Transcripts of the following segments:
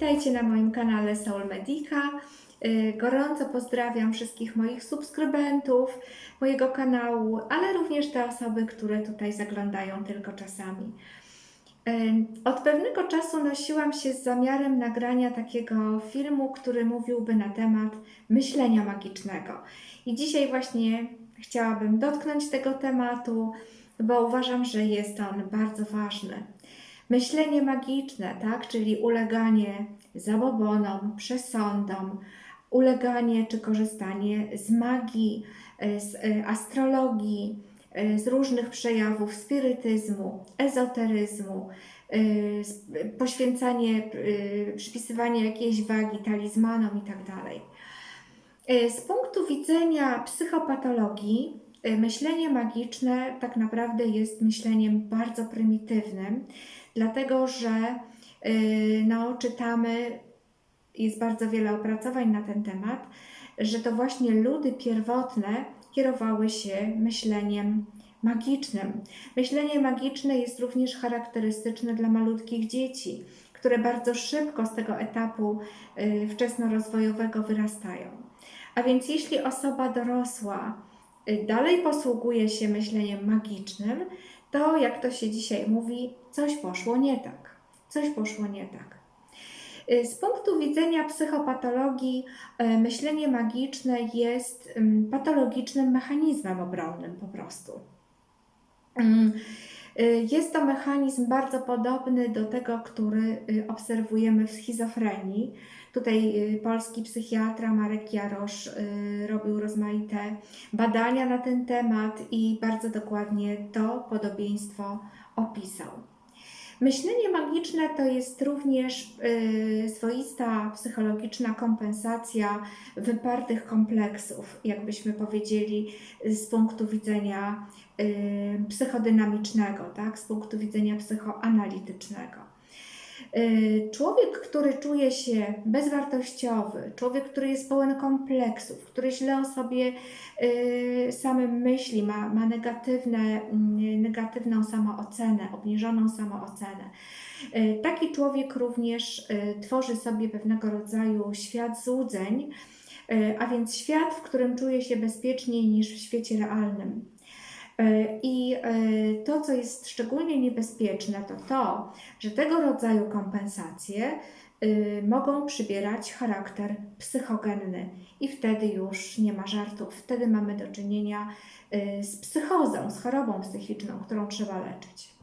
Witajcie na moim kanale Soul Medica. Y, Gorąco pozdrawiam wszystkich moich subskrybentów mojego kanału, ale również te osoby, które tutaj zaglądają tylko czasami. Y, Od pewnego czasu nosiłam się z zamiarem nagrania takiego filmu, który mówiłby na temat myślenia magicznego. I dzisiaj właśnie chciałabym dotknąć tego tematu, bo uważam, że jest on bardzo ważny. Myślenie magiczne, tak, czyli uleganie zabobonom, przesądom, uleganie czy korzystanie z magii, e, z e, astrologii, e, z różnych przejawów spirytyzmu, ezoteryzmu, poświęcanie, przypisywanie jakiejś wagi talizmanom i tak Z punktu widzenia psychopatologii, myślenie magiczne tak naprawdę jest myśleniem bardzo prymitywnym, dlatego że e, no, czytamy, jest bardzo wiele opracowań na ten temat, że to właśnie ludy pierwotne kierowały się myśleniem magicznym. Myślenie magiczne jest również charakterystyczne dla malutkich dzieci, które bardzo szybko z tego etapu y, wczesnorozwojowego wyrastają. A więc jeśli osoba dorosła y, dalej posługuje się myśleniem magicznym, to jak to się dzisiaj mówi, coś poszło nie tak. Coś poszło nie tak. Y, Z punktu widzenia psychopatologii, y, myślenie magiczne jest ym, patologicznym mechanizmem obronnym po prostu. Y, Jest to mechanizm bardzo podobny do tego, który obserwujemy w schizofrenii. Tutaj y, polski psychiatra Marek Jarosz y, robił rozmaite badania na ten temat i bardzo dokładnie to podobieństwo opisał. Myślenie magiczne to jest również y, swoista psychologiczna kompensacja wypartych kompleksów, jakbyśmy powiedzieli, z punktu widzenia psychodynamicznego, tak? z punktu widzenia psychoanalitycznego. Y, Człowiek, który czuje się bezwartościowy, człowiek, który jest pełen kompleksów, który źle o sobie y, samym myśli, ma, ma negatywne, mm, negatywną samoocenę, obniżoną samoocenę. Y, Taki człowiek również tworzy sobie pewnego rodzaju świat złudzeń, a więc świat, w którym czuje się bezpieczniej niż w świecie realnym. Y, I y, to, co jest szczególnie niebezpieczne, to to, że tego rodzaju kompensacje y, mogą przybierać charakter psychogenny i wtedy już nie ma żartów. Wtedy mamy do czynienia y, z psychozą, z chorobą psychiczną, którą trzeba leczyć.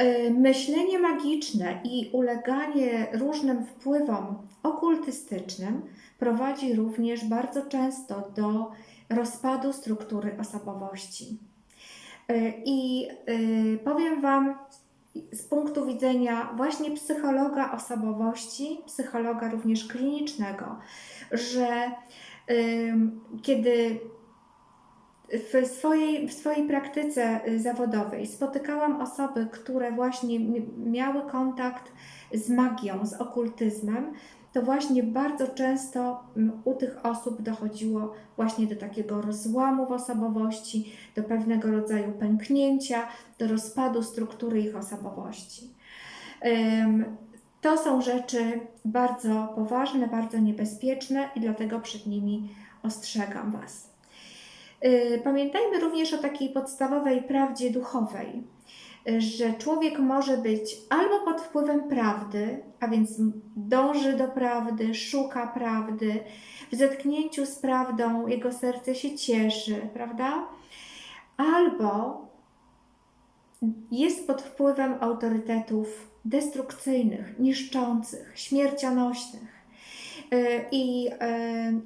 Y, Myślenie magiczne i uleganie różnym wpływom okultystycznym prowadzi również bardzo często do rozpadu struktury osobowości. Y, I y, powiem Wam z punktu widzenia właśnie psychologa osobowości, psychologa również klinicznego, że kiedy w swojej, w swojej praktyce y, zawodowej spotykałam osoby, które właśnie miały kontakt z magią, z okultyzmem, to właśnie bardzo często mm, u tych osób dochodziło właśnie do takiego rozłamu w osobowości, do pewnego rodzaju pęknięcia, do rozpadu struktury ich osobowości. To są rzeczy bardzo poważne, bardzo niebezpieczne i dlatego przed nimi ostrzegam Was. Y, Pamiętajmy również o takiej podstawowej prawdzie duchowej, że człowiek może być albo pod wpływem prawdy, a więc dąży do prawdy, szuka prawdy, w zetknięciu z prawdą jego serce się cieszy, prawda? Albo jest pod wpływem autorytetów destrukcyjnych, niszczących, śmiercionośnych. Y, I y,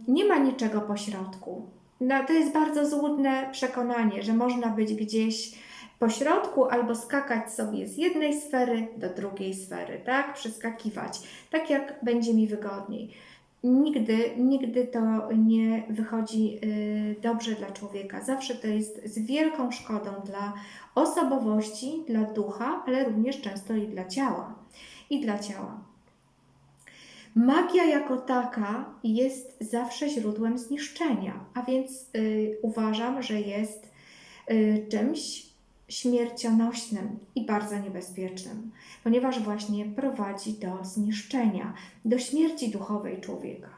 nie ma niczego pośrodku. No, to jest bardzo złudne przekonanie, że można być gdzieś po środku albo skakać sobie z jednej sfery do drugiej sfery, tak? Przeskakiwać, tak jak będzie mi wygodniej. Nigdy, nigdy to nie wychodzi y, dobrze dla człowieka. Zawsze to jest z wielką szkodą dla osobowości, dla ducha, ale również często i dla ciała. I dla ciała. Magia jako taka jest zawsze źródłem zniszczenia, a więc y, uważam, że jest y, czymś śmiercionośnym i bardzo niebezpiecznym, ponieważ właśnie prowadzi do zniszczenia, do śmierci duchowej człowieka.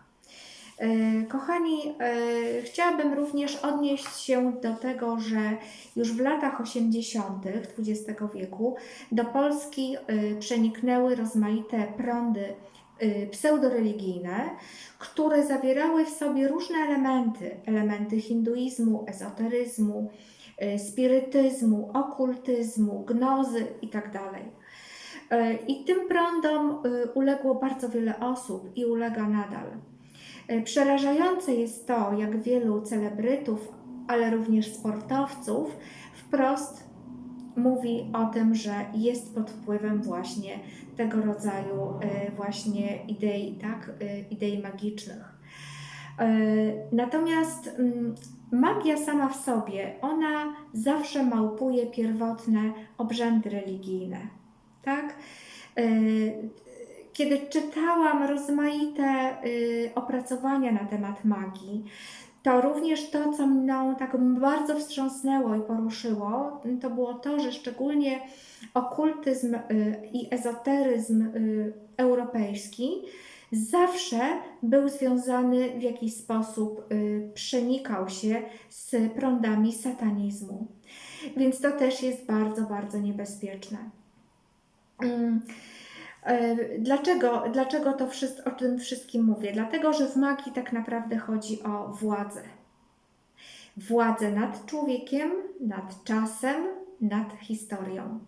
E, Kochani, e, chciałabym również odnieść się do tego, że już w latach 80. XX wieku do Polski e, przeniknęły rozmaite prądy pseudoreligijne, które zawierały w sobie różne elementy, elementy hinduizmu, ezoteryzmu, e, spirytyzmu, okultyzmu, gnozy itd. E, I tym prądom e, uległo bardzo wiele osób i ulega nadal. E, Przerażające jest to, jak wielu celebrytów, ale również sportowców wprost mówi o tym, że jest pod wpływem właśnie tego rodzaju e, właśnie idei, tak, e, idei magicznych. E, Natomiast mm, magia sama w sobie, ona zawsze małpuje pierwotne obrzędy religijne, tak? E, Kiedy czytałam rozmaite y, opracowania na temat magii, to również to, co mną tak bardzo wstrząsnęło i poruszyło, to było to, że szczególnie okultyzm y, i ezoteryzm y, europejski zawsze był związany w jakiś sposób, y, przenikał się z prądami satanizmu. Więc to też jest bardzo, bardzo niebezpieczne. Mm. E, Dlaczego, dlaczego to wszystko, o tym wszystkim mówię? Dlatego, że w magii tak naprawdę chodzi o władzę. Władzę nad człowiekiem, nad czasem, nad historią.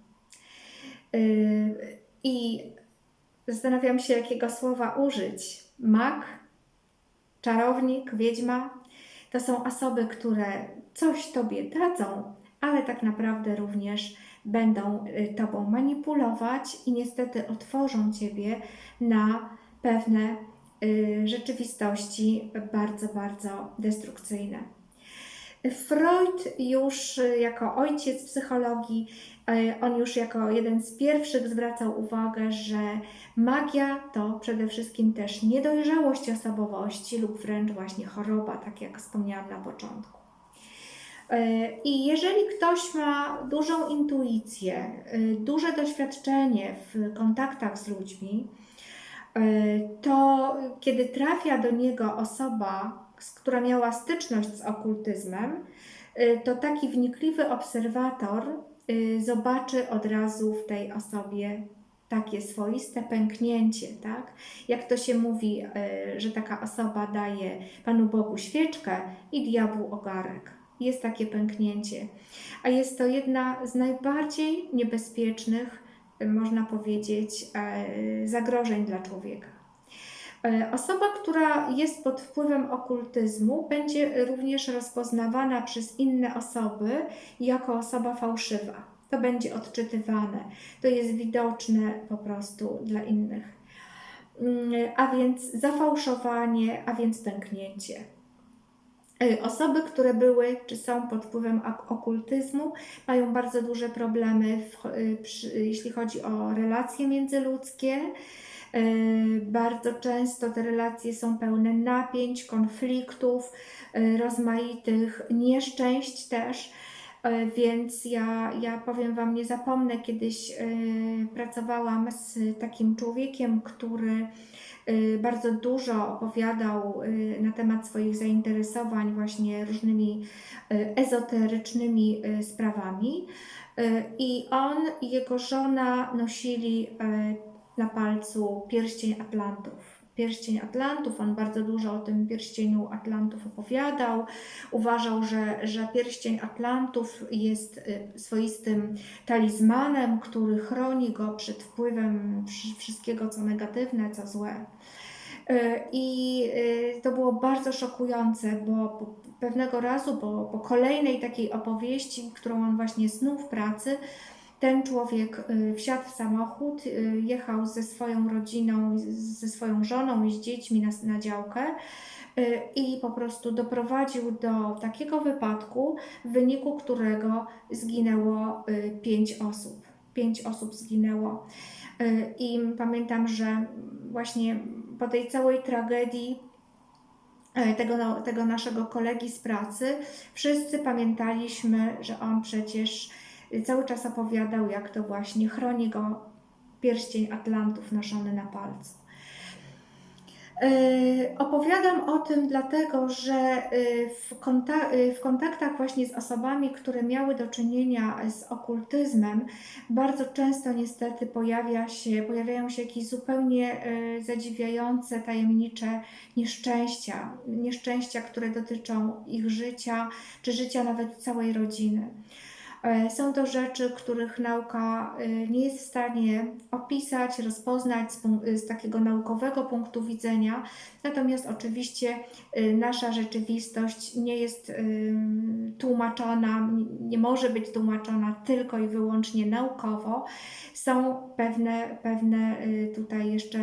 Yy, I zastanawiam się, jakiego słowa użyć. Mag, czarownik, wiedźma to są osoby, które coś tobie dadzą, ale tak naprawdę również będą y, tobą manipulować i niestety otworzą ciebie na pewne y, rzeczywistości bardzo, bardzo destrukcyjne. Freud już y, jako ojciec psychologii, on już jako jeden z pierwszych zwracał uwagę, że magia to przede wszystkim też niedojrzałość osobowości lub wręcz właśnie choroba, tak jak wspomniałam na początku. Y, I jeżeli ktoś ma dużą intuicję, y, duże doświadczenie w kontaktach z ludźmi, to kiedy trafia do niego osoba, która miała styczność z okultyzmem, to taki wnikliwy obserwator zobaczy od razu w tej osobie takie swoiste pęknięcie, tak? Jak to się mówi, y, że taka osoba daje Panu Bogu świeczkę i diabłu ogarek. Jest takie pęknięcie. A jest to jedna z najbardziej niebezpiecznych, y, można powiedzieć, zagrożeń dla człowieka. E, Osoba, która jest pod wpływem okultyzmu, będzie również rozpoznawana przez inne osoby jako osoba fałszywa. To będzie odczytywane, to jest widoczne po prostu dla innych. Mm, A więc zafałszowanie, a więc pęknięcie. E, Osoby, które były czy są pod wpływem ok- okultyzmu, mają bardzo duże problemy, w, y, przy, jeśli chodzi o relacje międzyludzkie. E, Bardzo często te relacje są pełne napięć, konfliktów, e, rozmaitych nieszczęść też. E, Więc ja, ja powiem Wam, nie zapomnę, kiedyś pracowałam z takim człowiekiem, który bardzo dużo opowiadał na temat swoich zainteresowań właśnie różnymi ezoterycznymi sprawami. I on i jego żona nosili na palcu pierścień Atlantów. Pierścień Atlantów, on bardzo dużo o tym pierścieniu Atlantów opowiadał. Uważał, że, że pierścień Atlantów jest y, swoistym talizmanem, który chroni go przed wpływem wsz- wszystkiego, co negatywne, co złe. Y, I y, to było bardzo szokujące, bo pewnego razu, po, po kolejnej takiej opowieści, którą on właśnie snuł w pracy, ten człowiek y, wsiadł w samochód, y, jechał ze swoją rodziną, ze swoją żoną i z dziećmi na, na działkę y, i po prostu doprowadził do takiego wypadku, w wyniku którego zginęło pięć osób. Pięć osób zginęło. I pamiętam, że właśnie po tej całej tragedii tego, no- tego naszego kolegi z pracy, wszyscy pamiętaliśmy, że on przecież cały czas opowiadał, jak to właśnie chroni go pierścień Atlantów noszony na palcu. Yy, Opowiadam o tym dlatego, że w, konta- yy, w kontaktach właśnie z osobami, które miały do czynienia z okultyzmem, bardzo często niestety pojawia się, pojawiają się jakieś zupełnie zadziwiające, tajemnicze nieszczęścia, nieszczęścia, które dotyczą ich życia, czy życia nawet całej rodziny. E, Są to rzeczy, których nauka e, nie jest w stanie opisać, rozpoznać z, z takiego naukowego punktu widzenia. Natomiast oczywiście e, nasza rzeczywistość nie jest tłumaczona, nie może być tłumaczona tylko i wyłącznie naukowo. Są pewne, pewne tutaj jeszcze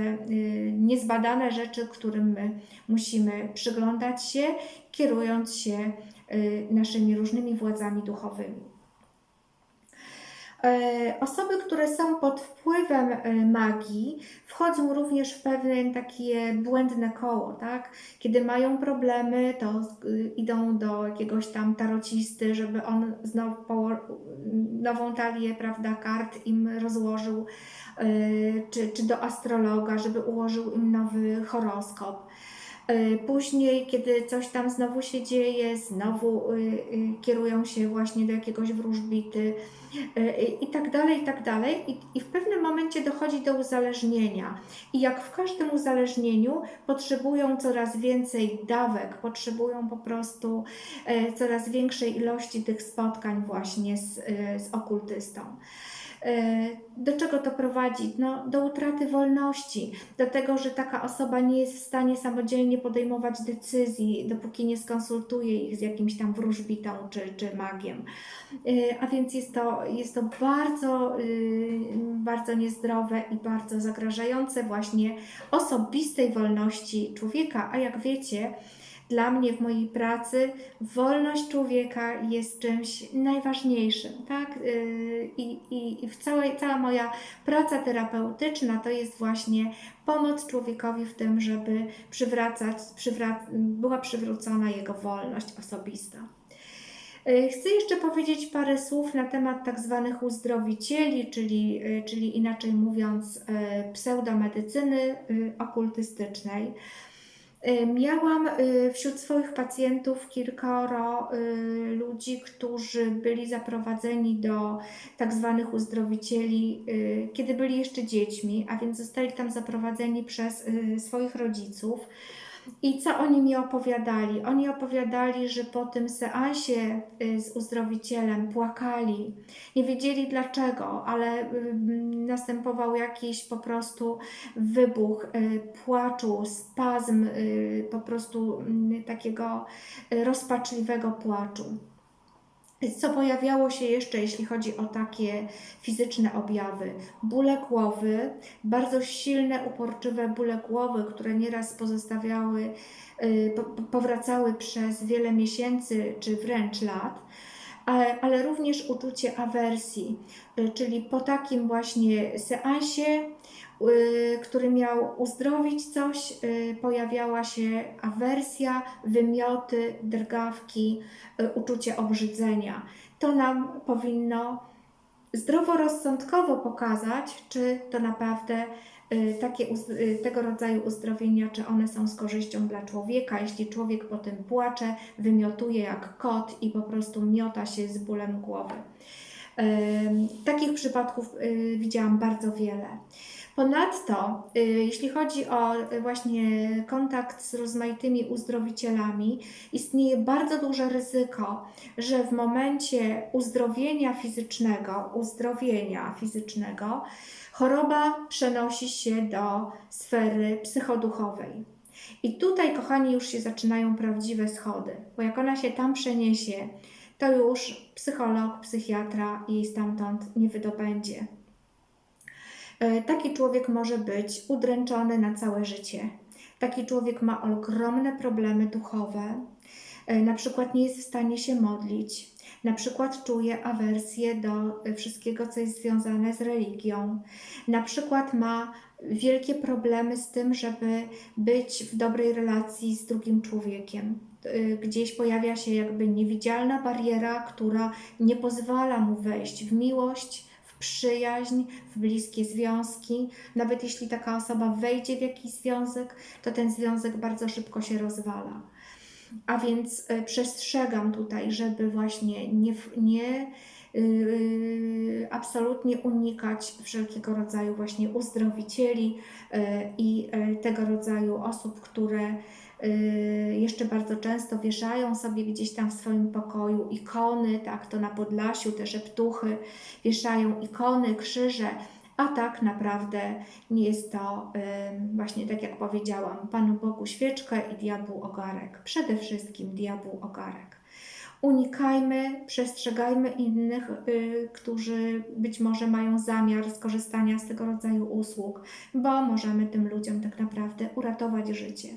niezbadane rzeczy, którym my musimy przyglądać się, kierując się naszymi różnymi władzami duchowymi. E, Osoby, które są pod wpływem e, magii, wchodzą również w pewne takie błędne koło, tak? Kiedy mają problemy, to y, idą do jakiegoś tam tarocisty, żeby on znowu nową talię, prawda, kart im rozłożył, y, czy, czy do astrologa, żeby ułożył im nowy horoskop. Y, Później, kiedy coś tam znowu się dzieje, znowu y, y, kierują się właśnie do jakiegoś wróżbity y, i tak dalej, i tak dalej. I, w pewnym momencie dochodzi do uzależnienia. I jak w każdym uzależnieniu, potrzebują coraz więcej dawek, potrzebują po prostu e, coraz większej ilości tych spotkań właśnie z, e, z okultystą. Do czego to prowadzi? No, do utraty wolności, do tego, że taka osoba nie jest w stanie samodzielnie podejmować decyzji, dopóki nie skonsultuje ich z jakimś tam wróżbitą czy, czy magiem. E, A więc jest to, jest to bardzo, y, bardzo niezdrowe i bardzo zagrażające właśnie osobistej wolności człowieka. A jak wiecie, dla mnie w mojej pracy wolność człowieka jest czymś najważniejszym, tak? Yy, I, i, i w całej, cała moja praca terapeutyczna to jest właśnie pomoc człowiekowi w tym, żeby przywracać, przywrac, była przywrócona jego wolność osobista. Yy, Chcę jeszcze powiedzieć parę słów na temat tak zwanych uzdrowicieli, czyli, yy, czyli inaczej mówiąc, pseudomedycyny okultystycznej. Y, Miałam y, wśród swoich pacjentów kilkoro y, ludzi, którzy byli zaprowadzeni do tak zwanych uzdrowicieli, kiedy byli jeszcze dziećmi, a więc zostali tam zaprowadzeni przez swoich rodziców. I co oni mi opowiadali? Oni opowiadali, że po tym seansie y, z uzdrowicielem płakali. Nie wiedzieli dlaczego, ale następował jakiś po prostu wybuch y, płaczu, spazm y, po prostu mm, takiego rozpaczliwego płaczu. Co pojawiało się jeszcze, jeśli chodzi o takie fizyczne objawy? Bóle głowy, bardzo silne, uporczywe bóle głowy, które nieraz pozostawiały, y, po- po- powracały przez wiele miesięcy czy wręcz lat, ale, ale również uczucie awersji, y, czyli po takim właśnie seansie, który miał uzdrowić coś, y, pojawiała się awersja, wymioty, drgawki, y, uczucie obrzydzenia. To nam powinno zdroworozsądkowo pokazać, czy to naprawdę y, takie, y, tego rodzaju uzdrowienia, czy one są z korzyścią dla człowieka. Jeśli człowiek po tym płacze, wymiotuje jak kot i po prostu miota się z bólem głowy. Takich przypadków y, widziałam bardzo wiele. Ponadto, y, jeśli chodzi o y, właśnie kontakt z rozmaitymi uzdrowicielami, istnieje bardzo duże ryzyko, że w momencie uzdrowienia fizycznego, uzdrowienia fizycznego, choroba przenosi się do sfery psychoduchowej. I tutaj, kochani, już się zaczynają prawdziwe schody, bo jak ona się tam przeniesie, to już psycholog, psychiatra jej stamtąd nie wydobędzie. E, Taki człowiek może być udręczony na całe życie. Taki człowiek ma ogromne problemy duchowe. E, Na przykład nie jest w stanie się modlić, Na przykład czuje awersję do y, wszystkiego, co jest związane z religią. Na przykład ma wielkie problemy z tym, żeby być w dobrej relacji z drugim człowiekiem. Gdzieś pojawia się jakby niewidzialna bariera, która nie pozwala mu wejść w miłość, przyjaźń, w bliskie związki. Nawet jeśli taka osoba wejdzie w jakiś związek, to ten związek bardzo szybko się rozwala. A więc y, przestrzegam tutaj, żeby właśnie nie, nie yy, absolutnie unikać wszelkiego rodzaju właśnie uzdrowicieli yy, i tego rodzaju osób, które jeszcze bardzo często wieszają sobie gdzieś tam w swoim pokoju ikony, tak, to na Podlasiu te szeptuchy wieszają ikony, krzyże, a tak naprawdę nie jest to właśnie tak jak powiedziałam, Panu Bogu świeczkę i diabłu ogarek. Przede wszystkim diabłu ogarek. Unikajmy, przestrzegajmy innych, y, którzy być może mają zamiar skorzystania z tego rodzaju usług, bo możemy tym ludziom tak naprawdę uratować życie.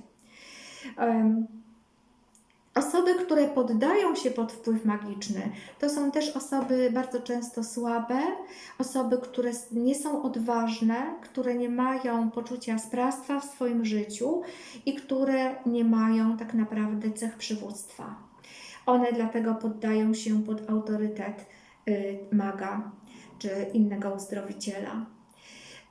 Osoby, które poddają się pod wpływ magiczny, to są też osoby bardzo często słabe, osoby, które nie są odważne, które nie mają poczucia sprawstwa w swoim życiu i które nie mają tak naprawdę cech przywództwa. One dlatego poddają się pod autorytet y, maga czy innego uzdrowiciela.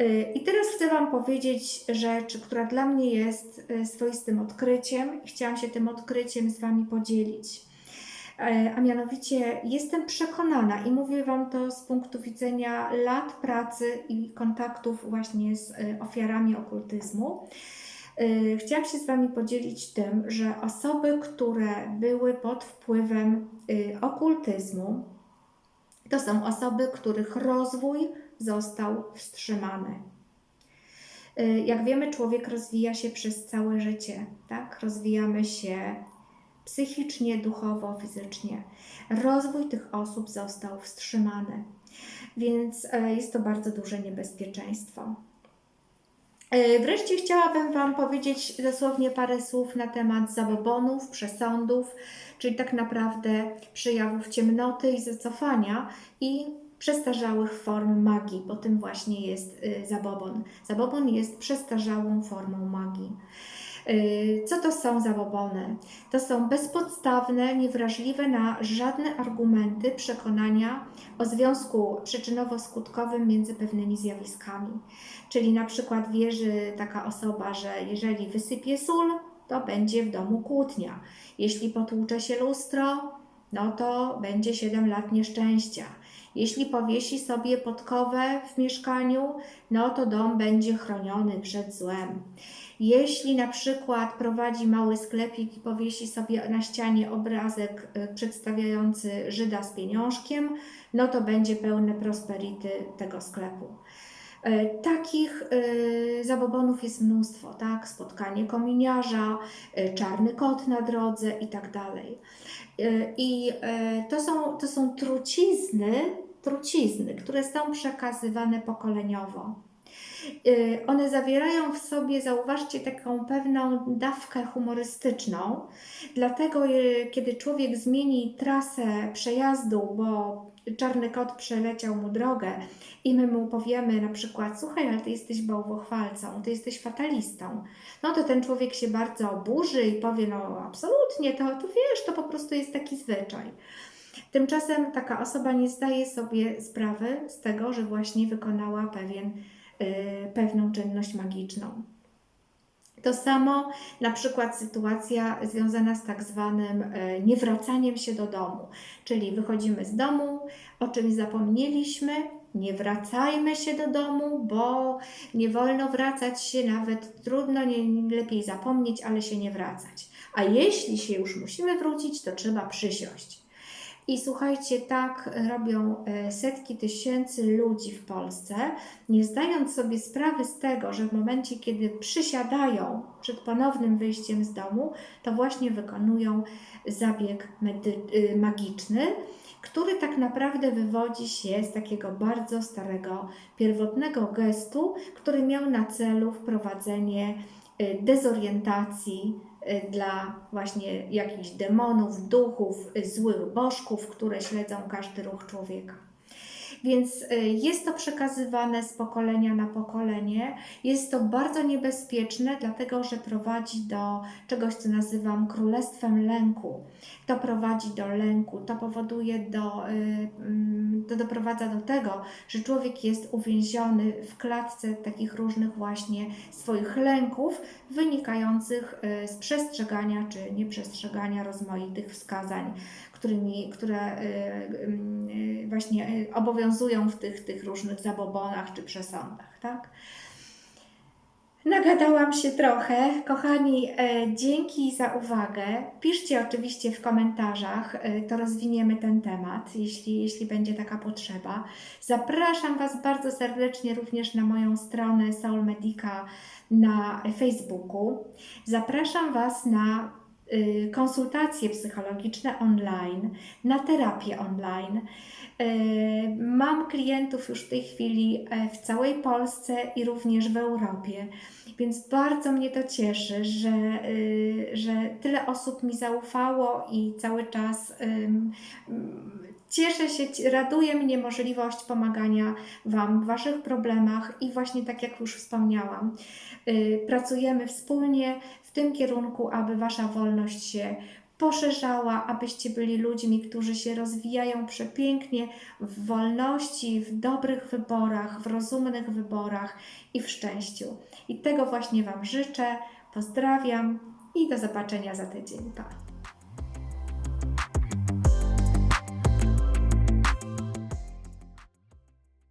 Y, I teraz chcę Wam powiedzieć rzecz, która dla mnie jest y, swoistym odkryciem chciałam się tym odkryciem z Wami podzielić. E, A mianowicie jestem przekonana i mówię Wam to z punktu widzenia lat pracy i kontaktów właśnie z y, ofiarami okultyzmu. Y, Chciałam się z Wami podzielić tym, że osoby, które były pod wpływem y, okultyzmu, to są osoby, których rozwój został wstrzymany. Y, Jak wiemy, człowiek rozwija się przez całe życie, tak? Rozwijamy się psychicznie, duchowo, fizycznie. Rozwój tych osób został wstrzymany, więc e, jest to bardzo duże niebezpieczeństwo. E, Wreszcie chciałabym Wam powiedzieć dosłownie parę słów na temat zabobonów, przesądów, czyli tak naprawdę przejawów ciemnoty i zacofania i przestarzałych form magii, bo tym właśnie jest y, zabobon. Zabobon jest przestarzałą formą magii. Y, Co to są zabobony? To są bezpodstawne, niewrażliwe na żadne argumenty przekonania o związku przyczynowo-skutkowym między pewnymi zjawiskami. Czyli na przykład wierzy taka osoba, że jeżeli wysypie sól, to będzie w domu kłótnia. Jeśli potłucze się lustro, no to będzie 7 lat nieszczęścia. Jeśli powiesi sobie podkowę w mieszkaniu, no to dom będzie chroniony przed złem. Jeśli na przykład prowadzi mały sklepik i powiesi sobie na ścianie obrazek y, przedstawiający Żyda z pieniążkiem, no to będzie pełne prosperity tego sklepu. E, Takich e, zabobonów jest mnóstwo, tak? Spotkanie kominiarza, e, czarny kot na drodze i tak dalej. E, I e, to są, to są trucizny, trucizny, które są przekazywane pokoleniowo. E, One zawierają w sobie, zauważcie, taką pewną dawkę humorystyczną. Dlatego, e, kiedy człowiek zmieni trasę przejazdu, bo czarny kot przeleciał mu drogę, i my mu powiemy na przykład, słuchaj, ale ty jesteś bałwochwalcą, ty jesteś fatalistą, no to ten człowiek się bardzo oburzy i powie, no absolutnie, to, to wiesz, to po prostu jest taki zwyczaj. Tymczasem taka osoba nie zdaje sobie sprawy z tego, że właśnie wykonała pewien, y, pewną czynność magiczną. To samo na przykład sytuacja związana z tak zwanym e, niewracaniem się do domu, czyli wychodzimy z domu, o czymś zapomnieliśmy, nie wracajmy się do domu, bo nie wolno wracać się, nawet trudno, nie, lepiej zapomnieć, ale się nie wracać. A jeśli się już musimy wrócić, to trzeba przysiąść. I słuchajcie, tak robią e, setki tysięcy ludzi w Polsce, nie zdając sobie sprawy z tego, że w momencie, kiedy przysiadają przed ponownym wyjściem z domu, to właśnie wykonują zabieg y, magiczny, który tak naprawdę wywodzi się z takiego bardzo starego, pierwotnego gestu, który miał na celu wprowadzenie y, dezorientacji dla właśnie jakichś demonów, duchów, y, złych bożków, które śledzą każdy ruch człowieka. Więc y, jest to przekazywane z pokolenia na pokolenie. Jest to bardzo niebezpieczne, dlatego że prowadzi do czegoś, co nazywam królestwem lęku. To prowadzi do lęku, to powoduje do, y, mm, to doprowadza do tego, że człowiek jest uwięziony w klatce takich różnych właśnie swoich lęków, wynikających y, z przestrzegania czy nieprzestrzegania rozmaitych wskazań, którymi, które y, właśnie y, obowiązują w tych, tych różnych zabobonach czy przesądach, tak? Nagadałam się trochę. Kochani, e, dzięki za uwagę. Piszcie oczywiście w komentarzach, e, to rozwiniemy ten temat, jeśli, jeśli będzie taka potrzeba. Zapraszam Was bardzo serdecznie również na moją stronę Soul Medica na Facebooku. Zapraszam Was na konsultacje psychologiczne online, na terapię online. Y, Mam klientów już w tej chwili e, w całej Polsce i również w Europie, więc bardzo mnie to cieszy, że, y, że tyle osób mi zaufało i cały czas cieszę się, raduje mnie możliwość pomagania Wam w Waszych problemach i właśnie tak jak już wspomniałam, y, pracujemy wspólnie tym kierunku, aby Wasza wolność się poszerzała, abyście byli ludźmi, którzy się rozwijają przepięknie w wolności, w dobrych wyborach, w rozumnych wyborach i w szczęściu. I tego właśnie Wam życzę. Pozdrawiam i do zobaczenia za tydzień. Pa!